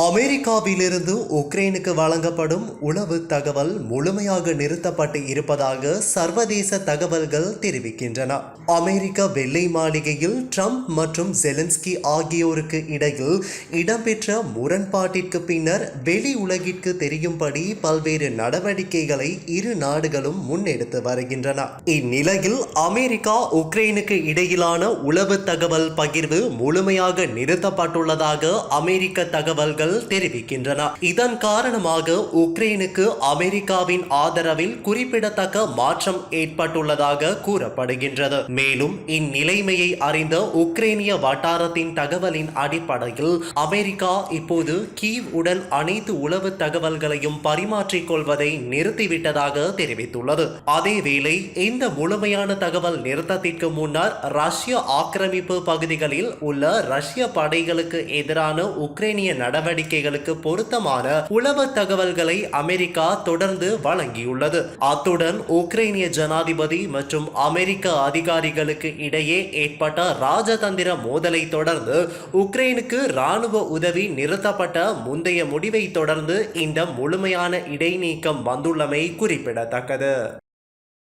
அமெரிக்காவிலிருந்து உக்ரைனுக்கு வழங்கப்படும் உளவு தகவல் முழுமையாக நிறுத்தப்பட்டு இருப்பதாக சர்வதேச தகவல்கள் தெரிவிக்கின்றன. அமெரிக்க வெள்ளை மாளிகையில் ட்ரம்ப் மற்றும் ஜெலன்ஸ்கி ஆகியோருக்கு இடையில் இடம்பெற்ற முரண்பாட்டிற்கு பின்னர் வெளி உலகிற்கு தெரியும்படி பல்வேறு நடவடிக்கைகளை இரு நாடுகளும் முன்னெடுத்து வருகின்றன. இந்நிலையில் அமெரிக்கா உக்ரைனுக்கு இடையிலான உளவு தகவல் பகிர்வு முழுமையாக நிறுத்தப்பட்டுள்ளதாக அமெரிக்க தகவல்கள் தெரிவிக்கின்றன. இதன் காரணமாக உக்ரைனுக்கு அமெரிக்காவின் ஆதரவில் குறிப்பிடத்தக்க மாற்றம் ஏற்பட்டுள்ளதாக கூறப்படுகின்றது. மேலும் இந்நிலைமையை அறிந்த உக்ரைனிய வட்டாரத்தின் தகவலின் அடிப்படையில் அமெரிக்கா இப்போது கீவ் உடன் அனைத்து உளவு தகவல்களையும் பரிமாற்றிக் கொள்வதை நிறுத்திவிட்டதாக தெரிவித்துள்ளது. அதேவேளை இந்த முழுமையான தகவல் நிறுத்தத்திற்கு முன்னர் ரஷ்ய ஆக்கிரமிப்பு பகுதிகளில் உள்ள ரஷ்ய படைகளுக்கு எதிரான உக்ரைனிய நடவடிக்கைகளுக்கு பொருத்தமான உளவு தகவல்களை அமெரிக்கா தொடர்ந்து வழங்கியுள்ளது. அத்துடன் உக்ரைனிய ஜனாதிபதி மற்றும் அமெரிக்க அதிகாரிகளுக்கு இடையே ஏற்பட்ட ராஜதந்திர மோதலை தொடர்ந்து உக்ரைனுக்கு ராணுவ உதவி நிறுத்தப்பட்ட முந்தைய முடிவை தொடர்ந்து இந்த முழுமையான இடைநீக்கம் வந்துள்ளமை குறிப்பிடத்தக்கது.